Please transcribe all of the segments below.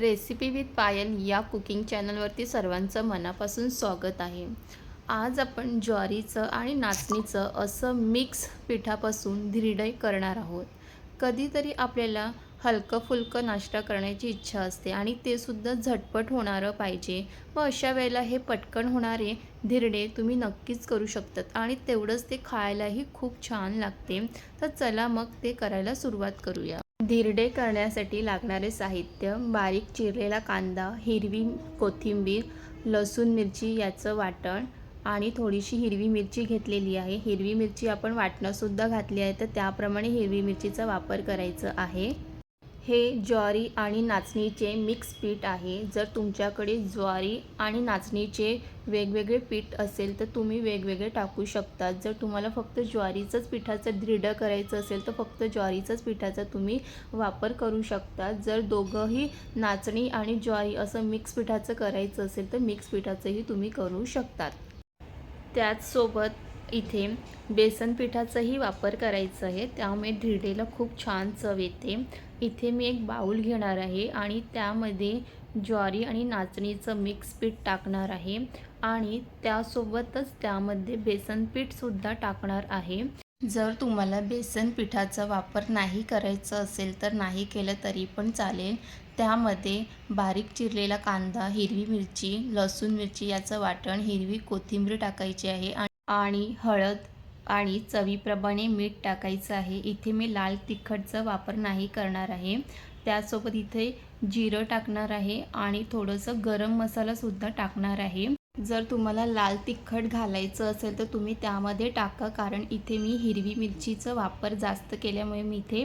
Recipe with पायल या cooking चॅनलवरती सर्वांचं मनापासून स्वागत आहे. आज आपण ज्वारीचं आणि नाचणीचं असं मिक्स पिठापासून धिरडे करणार आहोत. कधीतरी आपल्याला हलकं फुलकं नाश्ता करण्याची इच्छा असते आणि ते सुद्धा झटपट होणारं पाहिजे. व अशा वेळेला हे पटकन होणारे धिरडे तुम्ही नक्कीच करू शकतात आणि तेवढंच ते खायलाही खूप छान लागते. तर चला मग ते करायला सुरुवात करूया. धिरडे करण्यासाठी लागणारे साहित्य बारीक चिरलेला कांदा हिरवी कोथिंबीर लसूण मिरची याचं वाटण आणि थोडीशी हिरवी मिरची घेतलेली आहे. हिरवी मिरची आपण वाटणंसुद्धा घातली आहे तर त्याप्रमाणे हिरवी मिरचीचा वापर करायचा आहे. हे ज्वारी आणि नाचणीचे मिक्स पीठ आहे. जर तुमच्याकडे ज्वारी आणि नाचणीचे वेगवेगळे पीठ असेल तर तुम्ही वेगवेगळे टाकू शकता. जर तुम्हाला फक्त ज्वारीचंच पिठाचं धिरडं करायचं असेल तर फक्त ज्वारीचंच पिठाचा तुम्ही वापर करू शकता. जर दोघंही नाचणी आणि ज्वारी असं मिक्स पिठाचं करायचं असेल तर मिक्स पिठाचंही तुम्ही करू शकतात. त्याचसोबत इथे बेसन पिठाचाही वापर करायचा आहे. त्यामुळे धिरडेला खूप छान चव येते. इथे मी एक बाऊल घेणार आहे आणि त्यामध्ये ज्वारी आणि नाचणीचं मिक्स पीठ टाकणार आहे. आणि त्यासोबतच त्यामध्ये बेसन पीठसुद्धा टाकणार आहे. जर तुम्हाला बेसन पिठाचा वापर नाही करायचा असेल तर नाही केलं तरी पण चालेल. त्यामध्ये बारीक चिरलेला कांदा हिरवी मिरची लसूण मिरची याचं वाटण हिरवी कोथिंबीर टाकायची आहे आणि हळद आणि चवीप्रमाणे मीठ टाकायचं आहे. इथे मी लाल तिखटचा वापर नाही करणार आहे. त्यासोबत इथे जिरं टाकणार आहे आणि थोडंसं गरम मसालासुद्धा टाकणार आहे. जर तुम्हाला लाल तिखट घालायचं असेल तर तुम्ही त्यामध्ये टाका कारण इथे मी हिरवी मिरचीचा वापर जास्त केल्यामुळे मी इथे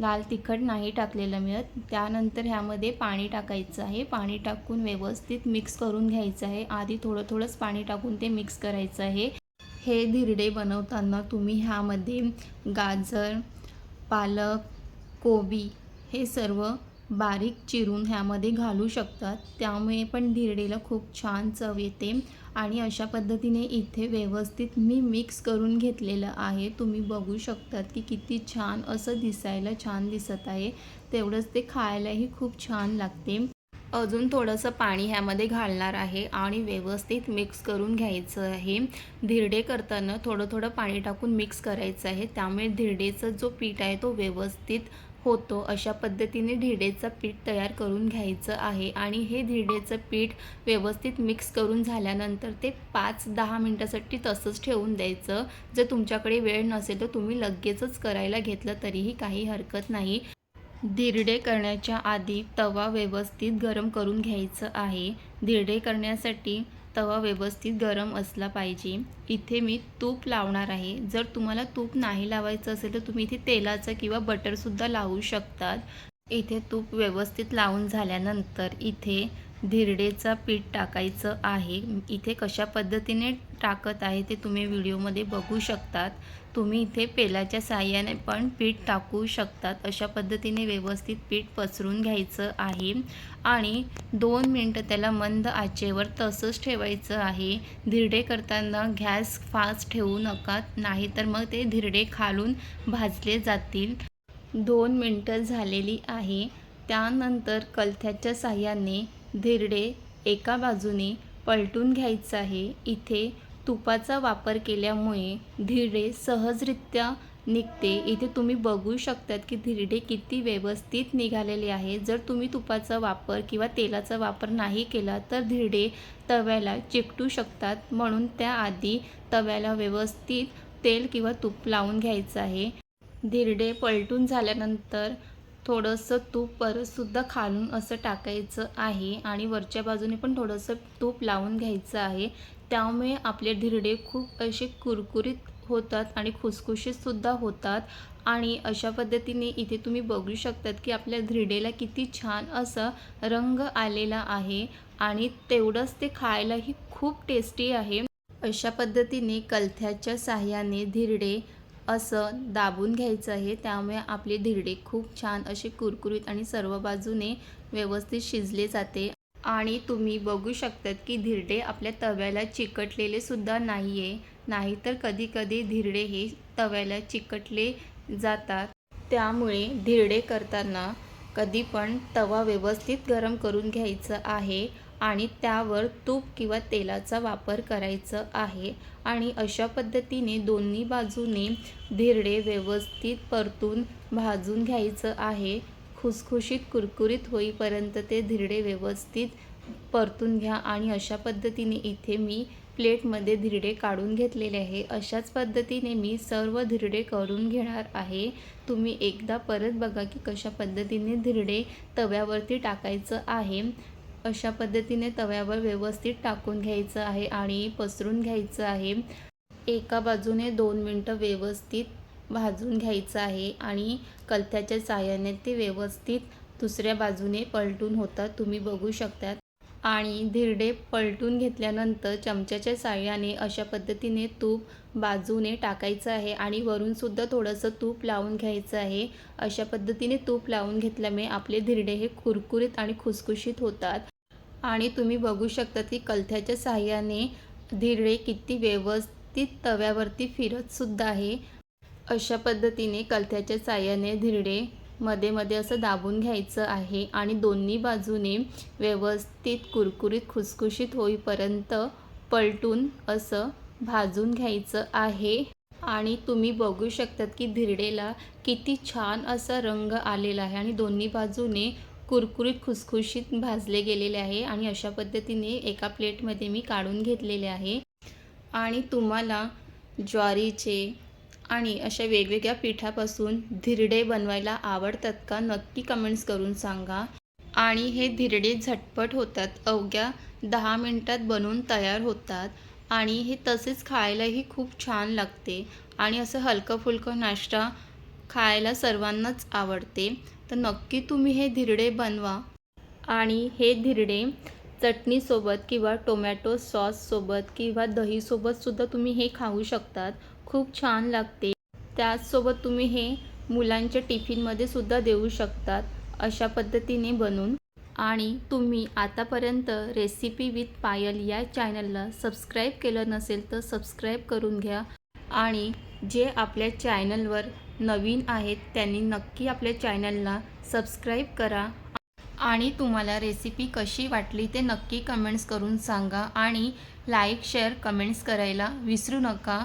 लाल तिखट नाही टाकलेलं मिळत. त्यानंतर ह्यामध्ये पाणी टाकायचं आहे. पाणी टाकून व्यवस्थित मिक्स करून घ्यायचं आहे. आधी थोडं थोडंच पाणी टाकून ते मिक्स करायचं आहे. हे धिरडे बनवताना तुम्ही ह्यामध्ये गाजर पालक कोबी हे सर्व बारीक चिरून ह्यामध्ये घालू शकतात. त्यामुळे पण धिरडेला खूप छान चव येते आणि अशा पद्धतीने इथे व्यवस्थित मी मिक्स करून घेतलेलं आहे. तुम्ही बघू शकतात की किती छान असं दिसायला छान दिसत आहे. तेवढंच ते खायलाही खूप छान लागते. अजून थोडंसं पाणी ह्यामध्ये घालणार आहे आणि व्यवस्थित मिक्स करून घ्यायचं आहे. धिरडे करताना थोडं थोडं पाणी टाकून मिक्स करायचं आहे. त्यामुळे धिरडेचा जो पीठ आहे तो व्यवस्थित होतो. अशा पद्धतीने धिरडेचं पीठ तयार करून घ्यायचं आहे आणि हे धिरडेचं पीठ व्यवस्थित मिक्स करून झाल्यानंतर ते पाच दहा मिनटासाठी तसंच ठेवून द्यायचं. जर तुमच्याकडे वेळ नसेल तर तुम्ही लगेचच करायला घेतलं तरीही काही हरकत नाही. धिरडे करण्याच्या आधी तवा व्यवस्थित गरम करून घ्यायचं आहे. धिरडे करण्यासाठी तवा व्यवस्थित गरम असला पाहिजे. इथे मी तूप लावणार आहे. जर तुम्हाला तूप नाही लावायचं असेल तर तुम्ही इथे तेलाचं किंवा बटरसुद्धा लावू शकतात. इथे तूप व्यवस्थित लावून झाल्यानंतर इथे धिरडेचं पीठ टाकायचं आहे. इथे कशा पद्धतीने टाकत आहे ते तुम्ही व्हिडिओमध्ये बघू शकतात. तुम्ही इथे पेलाच्या साह्याने पण पीठ टाकू शकतात. अशा पद्धतीने व्यवस्थित पीठ पसरून घ्यायचं आहे. आणि दोन मिनटं त्याला मंद आचेवर तसंच ठेवायचं आहे. धिरडे करताना गॅस फास्ट ठेवू नका नाहीतर मग ते धिरडे खालून भाजले जातील. दोन मिनटं झालेली आहे. त्यानंतर कलथ्याच्या साह्याने धिरडे एका बाजूने पलटून घ्यायचं आहे इथे तुपाचा वापर केल्यामुळे धिरडे सहजरित्या निघते. इथे तुम्ही बघू शकतात की धिरडे किती व्यवस्थित निघालेले आहे. जर तुम्ही तुपाचा वापर किंवा तेलाचा वापर नाही केला तर धिरडे तव्याला चिकटू शकतात. म्हणून त्याआधी तव्याला व्यवस्थित तेल किंवा तूप लावून घ्यायचं आहे. धिरडे पलटून झाल्यानंतर थोडंसं तूप परतसुद्धा खालून असं टाकायचं आहे आणि वरच्या बाजूने पण थोडंसं तूप लावून घ्यायचं आहे. त्यामुळे आपले धिरडे खूप असे कुरकुरीत होतात आणि खुसखुशीतसुद्धा होतात. आणि अशा पद्धतीने इथे तुम्ही बघू शकतात की आपल्या धिरडेला किती छान असा रंग आलेला आहे आणि तेवढंच ते खायलाही खूप टेस्टी आहे. अशा पद्धतीने कलथ्याच्या साह्याने धिरडे असं दाबून घ्यायचं आहे. त्यामुळे आपले धिरडे खूप छान असे कुरकुरीत आणि सर्व बाजूने व्यवस्थित शिजले जाते. आणि तुम्ही बघू शकतात की धिरडे आपल्या तव्याला चिकटलेले सुद्धा नाही आहे नाहीतर कधीकधी धिरडे हे तव्याला चिकटले जातात. त्यामुळे धिरडे करताना कधी पण तवा व्यवस्थित गरम करून घ्यायचं आहे. आणि त्यावर तूप किंवा तेलाचा वापर करायचा आहे. आणि अशा पद्धतीने दोन्ही बाजूने धिरडे व्यवस्थित परतून भाजून घ्यायचं आहे. खुसखुशीत कुरकुरीत होईपर्यंत ते धिरडे व्यवस्थित परतून घ्या आणि अशा पद्धतीने इथे मी प्लेटमध्ये धिरडे काढून घेतलेले आहे. अशाच पद्धतीने मी सर्व धिरडे करून घेणार आहे. तुम्ही एकदा परत बघा की कशा पद्धतीने धिरडे तव्यावरती टाकायचं आहे. अशा पद्धतीने तव्यावर व्यवस्थित टाकून घ्यायचं आहे आणि पसरून घ्यायचं आहे. एका बाजूने दोन मिनटं व्यवस्थित भाजून घ्यायचं आहे आणि कलथ्याच्या साहाय्याने ते व्यवस्थित दुसऱ्या बाजूने पलटून होतात. तुम्ही बघू शकतात. आणि धिरडे पलटून घेतल्यानंतर चमच्याच्या साहाय्याने अशा पद्धतीने तूप बाजूने टाकायचं आहे आणि वरूनसुद्धा थोडंसं तूप लावून घ्यायचं आहे. अशा पद्धतीने तूप लावून घेतल्यामुळे आपले धिरडे हे कुरकुरीत आणि खुसखुशीत होतात. आणि तुम्ही बघू शकता की कलथ्याच्या साह्याने धिरडे किती व्यवस्थित तव्यावरती फिरतसुद्धा आहे. अशा पद्धतीने कलथ्याच्या साह्याने धिरडे मध्ये मध्ये असं दाबून घ्यायचं आहे आणि दोन्ही बाजूने व्यवस्थित कुरकुरीत खुसखुशीत होईपर्यंत पलटून असं भाजून घ्यायचं आहे. आणि तुम्ही बघू शकतात की धिरडेला किती छान असा रंग आलेला आहे आणि दोन्ही बाजूने कुरकुरीत खुसखुशीत भाजले गेलेले आहे आणि अशा पद्धतीने एका प्लेटमध्ये मी काढून घेतलेले आहे. आणि तुम्हाला ज्वारीचे आणि अशा वेगवेगळ्या पिठापासून धिरडे बनवायला आवडतात का? नक्की कमेंट्स करून सांगा. आणि हे धिरडे झटपट होतात. अवघ्या दहा मिनटात बनवून तयार होतात. आणि हे तसेच खायलाही खूप छान लागते. आणि असं हलकं फुलकं नाश्ता खायला सर्वांनाच आवडते. तर नक्की तुम्ही हे धिरडे बनवा. आणि हे धिरडे चटणीसोबत किंवा टोमॅटो सॉससोबत किंवा दहीसोबतसुद्धा तुम्ही हे खाऊ शकतात. खूप छान लागते. त्याचसोबत तुम्ही हे मुलांच्या टिफिनमध्ये सुद्धा देऊ शकतात. अशा पद्धतीने बनवून. आणि तुम्ही आतापर्यंत रेसिपी विथ पायल या चॅनलला सबस्क्राईब केलं नसेल तर सबस्क्राईब करून घ्या. आणि जे आपल्या चॅनलवर नवीन आहेत त्यांनी नक्की आपल्या चॅनलला सबस्क्राईब करा. आणि तुम्हाला रेसिपी कशी वाटली ते नक्की कमेंट्स करून सांगा. आणि लाईक शेअर कमेंट्स करायला विसरू नका.